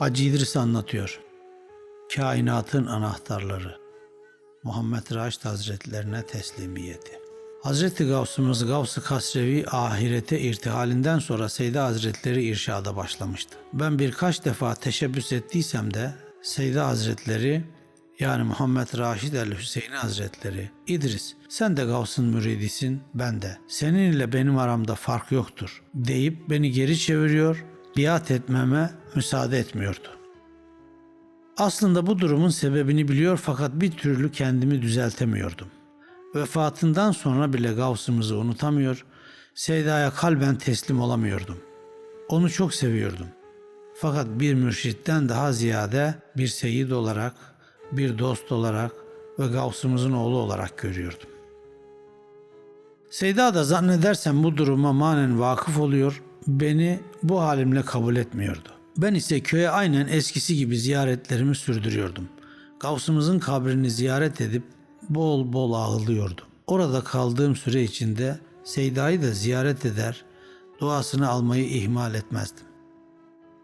Hacı İdris anlatıyor. Kainatın anahtarları. Muhammed Raşid Hazretlerine teslimiyeti. Hazreti Gavsımız Gavs-ı Kasrevi ahirete irtihalinden sonra Seydi Hazretleri irşada başlamıştı. Ben birkaç defa teşebbüs ettiysem de Seydi Hazretleri yani Muhammed Raşid el Hüseyin Hazretleri, İdris sen de Gavs'ın müridisin, ben de. Senin ile benim aramda fark yoktur deyip beni geri çeviriyor, biat etmeme müsaade etmiyordu. Aslında bu durumun sebebini biliyor fakat bir türlü kendimi düzeltemiyordum. Vefatından sonra bile Gavs'ımızı unutamıyor, Seyda'ya kalben teslim olamıyordum. Onu çok seviyordum. Fakat bir mürşitten daha ziyade bir seyit olarak, bir dost olarak ve Gavs'ımızın oğlu olarak görüyordum. Seyda da zannedersem bu duruma manen vakıf oluyor, beni bu halimle kabul etmiyordu. Ben ise köye aynen eskisi gibi ziyaretlerimi sürdürüyordum. Gavsımızın kabrini ziyaret edip bol bol ağlıyordum. Orada kaldığım süre içinde Seyda'yı da ziyaret eder, duasını almayı ihmal etmezdim.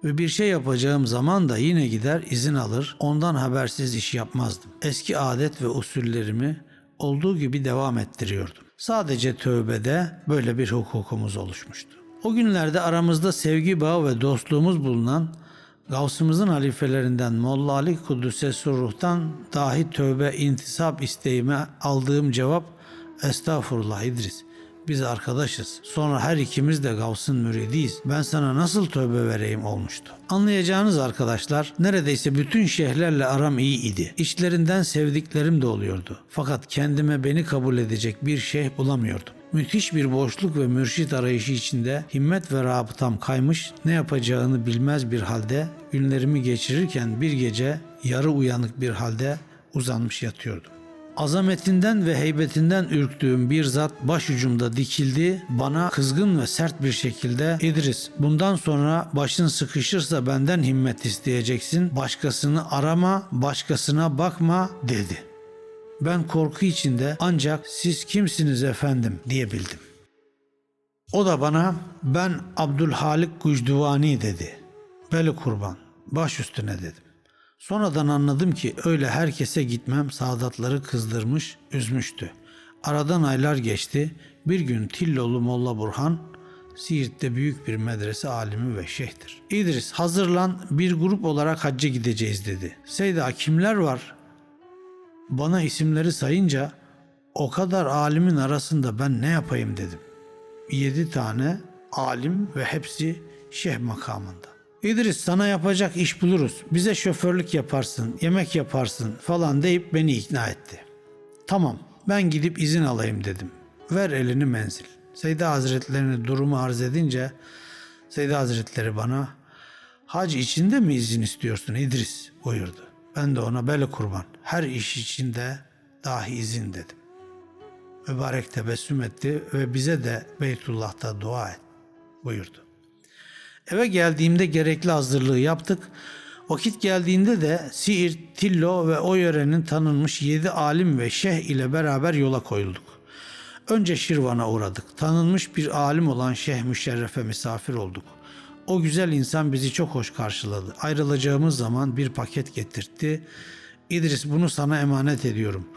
Ve bir şey yapacağım zaman da yine gider izin alır, ondan habersiz iş yapmazdım. Eski adet ve usullerimi olduğu gibi devam ettiriyordum. Sadece tövbede böyle bir hukukumuz oluşmuştu. O günlerde aramızda sevgi bağı ve dostluğumuz bulunan Gavsımızın halifelerinden Molla Ali Kudüs'e Surruh'tan dahi tövbe intisap isteğime aldığım cevap Estağfurullah İdris. Biz arkadaşız. Sonra her ikimiz de Gavs'ın müridiyiz. Ben sana nasıl tövbe vereyim olmuştu. Anlayacağınız arkadaşlar neredeyse bütün şeyhlerle aram iyi idi. İçlerinden sevdiklerim de oluyordu. Fakat kendime beni kabul edecek bir şeyh bulamıyordum. Müthiş bir boşluk ve mürşit arayışı içinde himmet ve rabıtam kaymış, ne yapacağını bilmez bir halde günlerimi geçirirken bir gece yarı uyanık bir halde uzanmış yatıyordum. Azametinden ve heybetinden ürktüğüm bir zat başucumda dikildi. Bana kızgın ve sert bir şekilde İdris bundan sonra başın sıkışırsa benden himmet isteyeceksin. Başkasını arama, başkasına bakma dedi. Ben korku içinde ancak siz kimsiniz efendim diyebildim. O da bana ben Abdülhalik Gucduvani dedi. Beli kurban baş üstüne dedim. Sonradan anladım ki öyle herkese gitmem Sadatları kızdırmış, üzmüştü. Aradan aylar geçti. Bir gün Tillolu Molla Burhan, Siirt'te büyük bir medrese alimi ve şeyhtir. İdris hazırlan bir grup olarak hacca gideceğiz dedi. Seyda kimler var? Bana isimleri sayınca o kadar alimin arasında ben ne yapayım dedim. Yedi tane alim ve hepsi şeyh makamında. İdris sana yapacak iş buluruz. Bize şoförlük yaparsın, yemek yaparsın falan deyip beni ikna etti. Tamam ben gidip izin alayım dedim. Ver elini menzil. Seyda Hazretlerine durumu arz edince Seyda Hazretleri bana hac içinde mi izin istiyorsun İdris buyurdu. Ben de ona böyle kurban her iş içinde dahi izin dedim. Mübarek tebessüm etti ve bize de Beytullah'ta dua et buyurdu. Eve geldiğimde gerekli hazırlığı yaptık. Vakit geldiğinde de Siirt, Tillo ve o yörenin tanınmış yedi alim ve şeyh ile beraber yola koyulduk. Önce Şirvan'a uğradık. Tanınmış bir alim olan Şeyh Müşerref'e misafir olduk. O güzel insan bizi çok hoş karşıladı. Ayrılacağımız zaman bir paket getirtti. İdris bunu sana emanet ediyorum.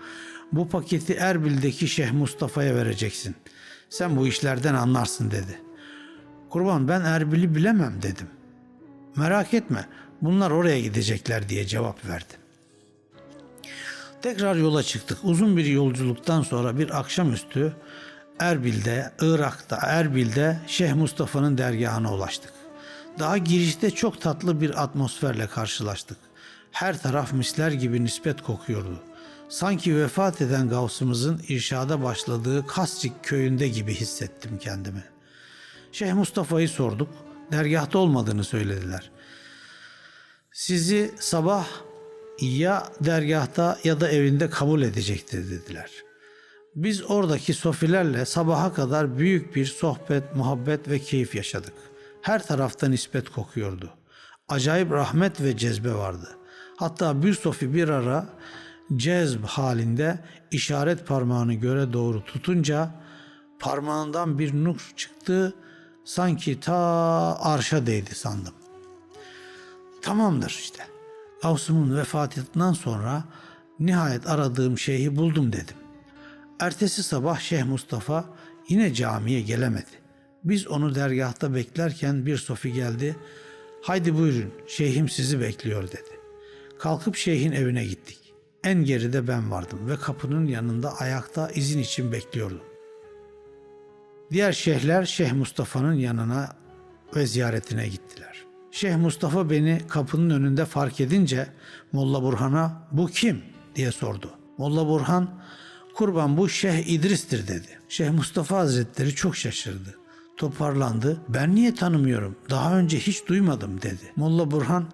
Bu paketi Erbil'deki Şeyh Mustafa'ya vereceksin. Sen bu işlerden anlarsın dedi.'' Kurban ben Erbil'i bilemem dedim. Merak etme bunlar oraya gidecekler diye cevap verdi. Tekrar yola çıktık. Uzun bir yolculuktan sonra bir akşamüstü Erbil'de, Irak'ta, Erbil'de Şeyh Mustafa'nın dergahına ulaştık. Daha girişte çok tatlı bir atmosferle karşılaştık. Her taraf misler gibi nispet kokuyordu. Sanki vefat eden Gavsımızın irşada başladığı Kascik köyünde gibi hissettim kendimi.'' Şeyh Mustafa'yı sorduk. Dergahta olmadığını söylediler. Sizi sabah ya dergahta ya da evinde kabul edecektir dediler. Biz oradaki sofilerle sabaha kadar büyük bir sohbet, muhabbet ve keyif yaşadık. Her tarafta nispet kokuyordu. Acayip rahmet ve cezbe vardı. Hatta bir sofi bir ara cezb halinde işaret parmağını göre doğru tutunca parmağından bir nur çıktı sanki ta arşa değdi sandım. Tamamdır işte. Gavsımın vefatından sonra nihayet aradığım şeyhi buldum dedim. Ertesi sabah Şeyh Mustafa yine camiye gelemedi. Biz onu dergahta beklerken bir sofi geldi. Haydi buyurun şeyhim sizi bekliyor dedi. Kalkıp şeyhin evine gittik. En geride ben vardım ve kapının yanında ayakta izin için bekliyordum. Diğer şeyhler Şeyh Mustafa'nın yanına ve ziyaretine gittiler. Şeyh Mustafa beni kapının önünde fark edince Molla Burhan'a bu kim diye sordu. Molla Burhan kurban bu Şeyh İdris'tir dedi. Şeyh Mustafa Hazretleri çok şaşırdı. Toparlandı. Ben niye tanımıyorum? Daha önce hiç duymadım dedi. Molla Burhan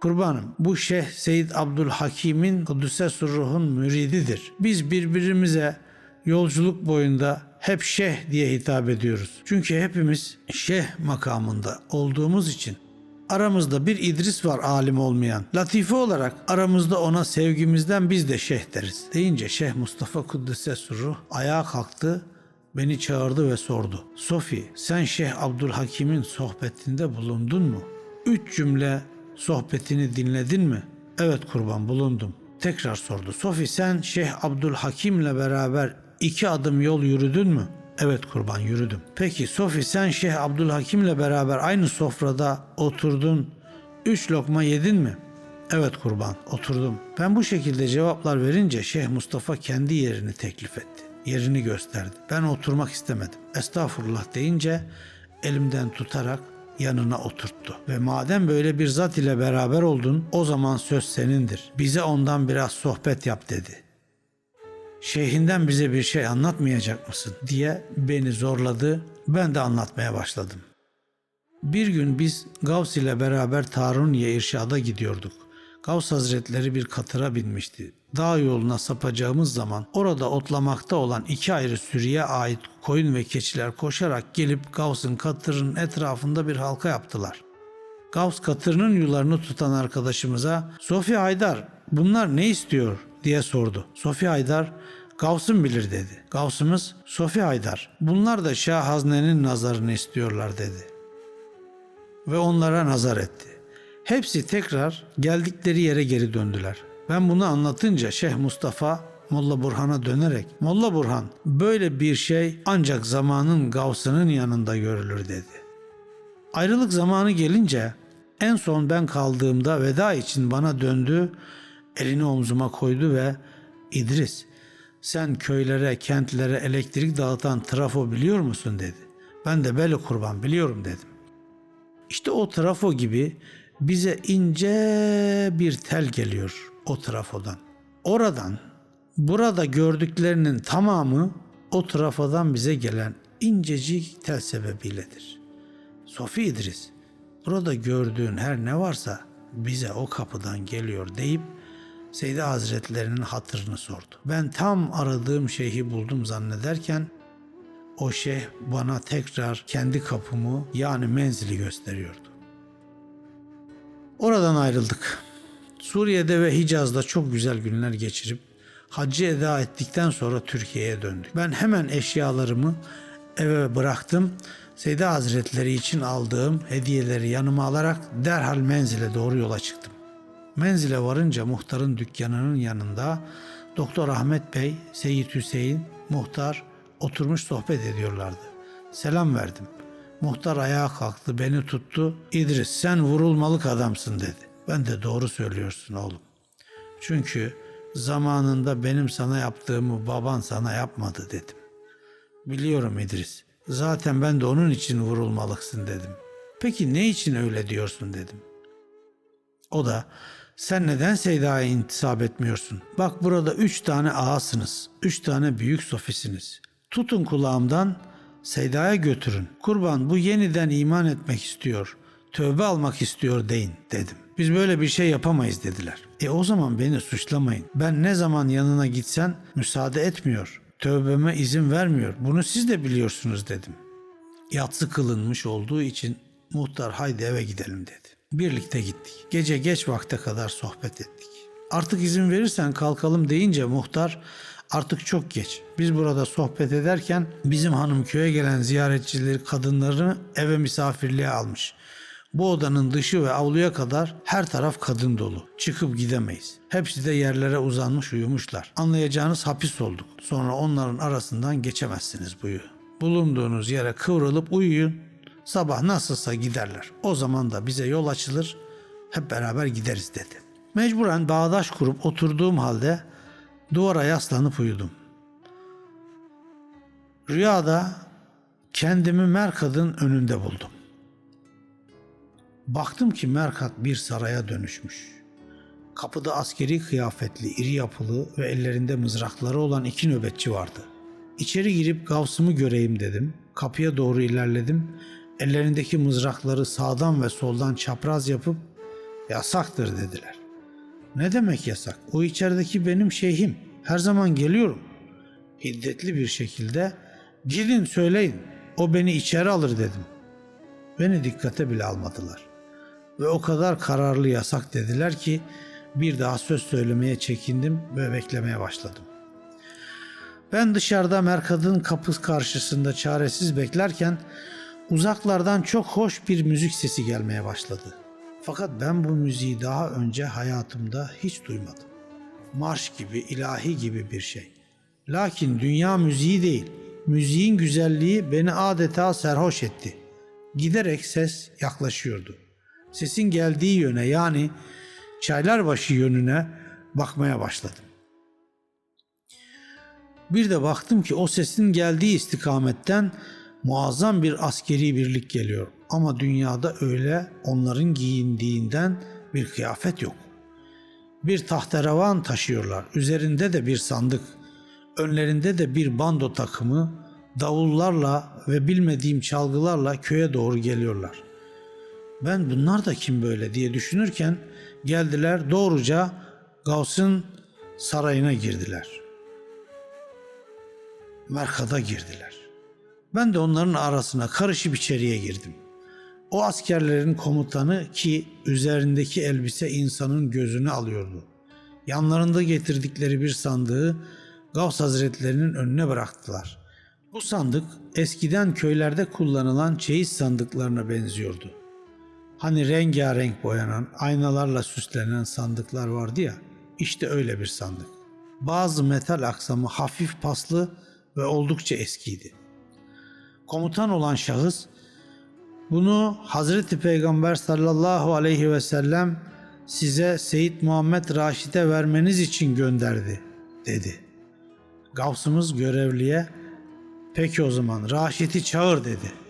Kurbanım bu Şeyh Seyyid Abdülhakim'in Kudüs'e Surruh'un mürididir. Biz birbirimize yolculuk boyunda hep şeyh diye hitap ediyoruz. Çünkü hepimiz şeyh makamında olduğumuz için aramızda bir İdris var alim olmayan. Latife olarak aramızda ona sevgimizden biz de şeyh deriz. Deyince Şeyh Mustafa Kuddise Surruh ayağa kalktı beni çağırdı ve sordu. Sofi sen Şeyh Abdülhakim'in sohbetinde bulundun mu? Üç cümle sohbetini dinledin mi? Evet kurban bulundum. Tekrar sordu. Sofi sen Şeyh Abdülhakim'le beraber iki adım yol yürüdün mü? Evet kurban yürüdüm. Peki Sofi sen Şeyh Abdülhakim'le beraber aynı sofrada oturdun, üç lokma yedin mi? Evet kurban oturdum. Ben bu şekilde cevaplar verince Şeyh Mustafa kendi yerini teklif etti. Yerini gösterdi. Ben oturmak istemedim. Estağfurullah deyince elimden tutarak yanına oturttu. Ve madem böyle bir zat ile beraber oldun o zaman söz senindir. Bize ondan biraz sohbet yap dedi. Şeyhinden bize bir şey anlatmayacak mısın diye beni zorladı. Ben de anlatmaya başladım. Bir gün biz Gavs ile beraber Taruniye irşada gidiyorduk. Gavs Hazretleri bir katıra binmişti. Dağ yoluna sapacağımız zaman orada otlamakta olan iki ayrı sürüye ait koyun ve keçiler koşarak gelip Gavs'ın katırının etrafında bir halka yaptılar. Gavs katırının yularını tutan arkadaşımıza Sofi Haydar bunlar ne istiyor diye sordu. Sofi Haydar Gavs'ın bilir dedi. Gavs'ımız Sofi Haydar bunlar da Şah Hazne'nin nazarını istiyorlar dedi ve onlara nazar etti. Hepsi tekrar geldikleri yere geri döndüler. Ben bunu anlatınca Şeyh Mustafa Molla Burhan'a dönerek Molla Burhan böyle bir şey ancak zamanın gavsının yanında görülür dedi. Ayrılık zamanı gelince en son ben kaldığımda veda için bana döndü, elini omzuma koydu ve İdris sen köylere, kentlere elektrik dağıtan trafo biliyor musun dedi. Ben de böyle kurban biliyorum dedim. İşte o trafo gibi bize ince bir tel geliyor o trafodan. Oradan burada gördüklerinin tamamı o trafodan bize gelen incecik tel sebebiyledir. Sofi İdris, burada gördüğün her ne varsa bize o kapıdan geliyor deyip Seydi Hazretlerinin hatırını sordu. Ben tam aradığım şeyhi buldum zannederken o şeyh bana tekrar kendi kapımı yani menzili gösteriyordu. Oradan ayrıldık. Suriye'de ve Hicaz'da çok güzel günler geçirip hacı eda ettikten sonra Türkiye'ye döndük. Ben hemen eşyalarımı eve bıraktım. Seydi Hazretleri için aldığım hediyeleri yanıma alarak derhal menzile doğru yola çıktım. Menzile varınca muhtarın dükkanının yanında Doktor Ahmet Bey, Seyit Hüseyin, muhtar oturmuş sohbet ediyorlardı. Selam verdim. Muhtar ayağa kalktı, beni tuttu. İdris sen vurulmalık adamsın dedi. Ben de doğru söylüyorsun oğlum. Çünkü zamanında benim sana yaptığımı baban sana yapmadı dedim. Biliyorum İdris. Zaten ben de onun için vurulmalıksın dedim. Peki ne için öyle diyorsun dedim. O da sen neden Seyda'ya intisap etmiyorsun? Bak burada üç tane ağasınız. Üç tane büyük sofisiniz. Tutun kulağımdan Seyda'ya götürün. Kurban bu yeniden iman etmek istiyor. Tövbe almak istiyor deyin dedim. Biz böyle bir şey yapamayız dediler. E o zaman beni suçlamayın. Ben ne zaman yanına gitsen müsaade etmiyor. Tövbeme izin vermiyor. Bunu siz de biliyorsunuz dedim. Yatsı kılınmış olduğu için muhtar haydi eve gidelim dedi. Birlikte gittik. Gece geç vakte kadar sohbet ettik. Artık izin verirsen kalkalım deyince muhtar artık çok geç. Biz burada sohbet ederken bizim hanım köye gelen ziyaretçileri kadınlarını eve misafirliğe almış. Bu odanın dışı ve avluya kadar her taraf kadın dolu. Çıkıp gidemeyiz. Hepsi de yerlere uzanmış uyumuşlar. Anlayacağınız hapis olduk. Sonra onların arasından geçemezsiniz buyu. Bulunduğunuz yere kıvrılıp uyuyun. Sabah nasılsa giderler. O zaman da bize yol açılır. Hep beraber gideriz dedi. Mecburen bağdaş kurup oturduğum halde duvara yaslanıp uyudum. Rüyada kendimi Merkad'ın önünde buldum. Baktım ki Merkat bir saraya dönüşmüş. Kapıda askeri kıyafetli, iri yapılı ve ellerinde mızrakları olan iki nöbetçi vardı. İçeri girip Gavs'ımı göreyim dedim. Kapıya doğru ilerledim. Ellerindeki mızrakları sağdan ve soldan çapraz yapıp yasaktır dediler. Ne demek yasak? O içerideki benim şeyhim. Her zaman geliyorum. Hiddetli bir şekilde gidin söyleyin. O beni içeri alır dedim. Beni dikkate bile almadılar. Ve o kadar kararlı yasak dediler ki bir daha söz söylemeye çekindim ve beklemeye başladım. Ben dışarıda Merkad'ın kapı karşısında çaresiz beklerken uzaklardan çok hoş bir müzik sesi gelmeye başladı. Fakat ben bu müziği daha önce hayatımda hiç duymadım. Marş gibi, ilahi gibi bir şey. Lakin dünya müziği değil. Müziğin güzelliği beni adeta serhoş etti. Giderek ses yaklaşıyordu. Sesin geldiği yöne yani Çaylarbaşı yönüne bakmaya başladım. Bir de baktım ki o sesin geldiği istikametten muazzam bir askeri birlik geliyor. Ama dünyada öyle onların giyindiğinden bir kıyafet yok. Bir tahterevan taşıyorlar. Üzerinde de bir sandık. Önlerinde de bir bando takımı davullarla ve bilmediğim çalgılarla köye doğru geliyorlar. Ben bunlar da kim böyle diye düşünürken geldiler doğruca Gavs'ın sarayına girdiler. Merkada girdiler. Ben de onların arasına karışıp içeriye girdim. O askerlerin komutanı ki üzerindeki elbise insanın gözünü alıyordu. Yanlarında getirdikleri bir sandığı Gavs Hazretlerinin önüne bıraktılar. Bu sandık eskiden köylerde kullanılan çeyiz sandıklarına benziyordu. Hani rengarenk boyanan, aynalarla süslenen sandıklar vardı ya, işte öyle bir sandık. Bazı metal aksamı hafif paslı ve oldukça eskiydi. Komutan olan şahıs bunu Hazreti Peygamber sallallahu aleyhi ve sellem size Seyyid Muhammed Raşid'e vermeniz için gönderdi dedi. Gavsımız görevliye peki o zaman Raşid'i çağır dedi.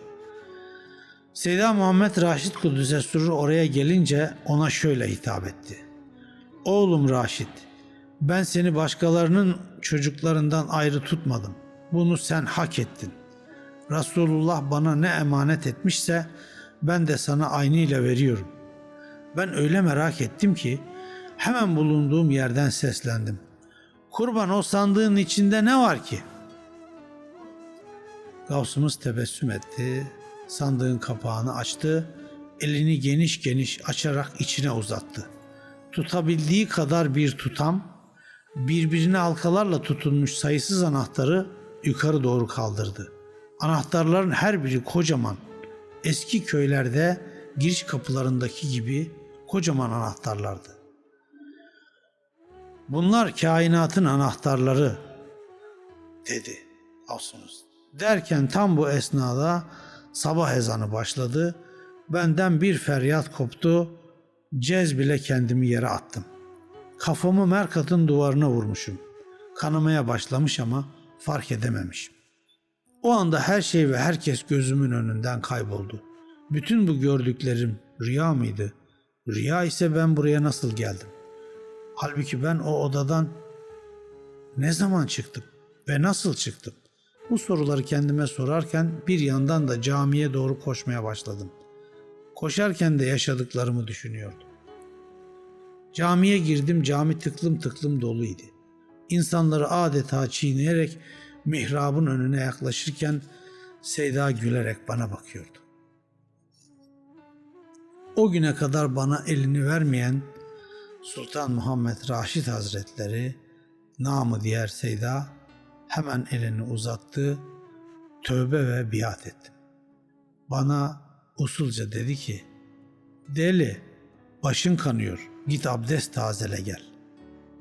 Seyda Muhammed Raşid Kudüs'e Surur oraya gelince ona şöyle hitap etti. Oğlum Raşid, ben seni başkalarının çocuklarından ayrı tutmadım. Bunu sen hak ettin. Resulullah bana ne emanet etmişse ben de sana aynıyla veriyorum. Ben öyle merak ettim ki hemen bulunduğum yerden seslendim. Kurban o sandığın içinde ne var ki? Gavsımız tebessüm etti. Sandığın kapağını açtı. Elini geniş geniş açarak içine uzattı. Tutabildiği kadar bir tutam, birbirine halkalarla tutunmuş sayısız anahtarı yukarı doğru kaldırdı. Anahtarların her biri kocaman. Eski köylerde giriş kapılarındaki gibi kocaman anahtarlardı. Bunlar kainatın anahtarları dedi Avsunuz. Derken tam bu esnada sabah ezanı başladı. Benden bir feryat koptu. Cez bile kendimi yere attım. Kafamı Merkat'ın duvarına vurmuşum. Kanamaya başlamış ama fark edememişim. O anda her şey ve herkes gözümün önünden kayboldu. Bütün bu gördüklerim rüya mıydı? Rüya ise ben buraya nasıl geldim? Halbuki ben o odadan ne zaman çıktım ve nasıl çıktım? Bu soruları kendime sorarken bir yandan da camiye doğru koşmaya başladım. Koşarken de yaşadıklarımı düşünüyordum. Camiye girdim, cami tıklım tıklım doluydu. İnsanları adeta çiğneyerek mihrabın önüne yaklaşırken Seyda gülerek bana bakıyordu. O güne kadar bana elini vermeyen Sultan Muhammed Raşid Hazretleri namı diğer Seyda hemen elini uzattı, tövbe ve biat ettim. Bana usulca dedi ki, Deli, başın kanıyor. Git abdest tazele gel.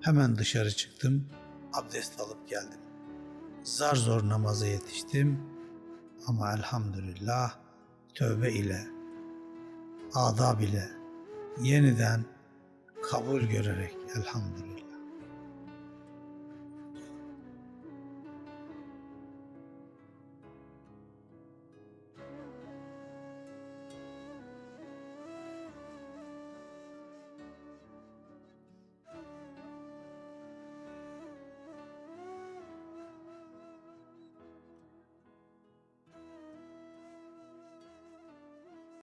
Hemen dışarı çıktım. Abdest alıp geldim. Zar zor namaza yetiştim. Ama elhamdülillah tövbe ile, adab ile yeniden kabul görerek elhamdülillah.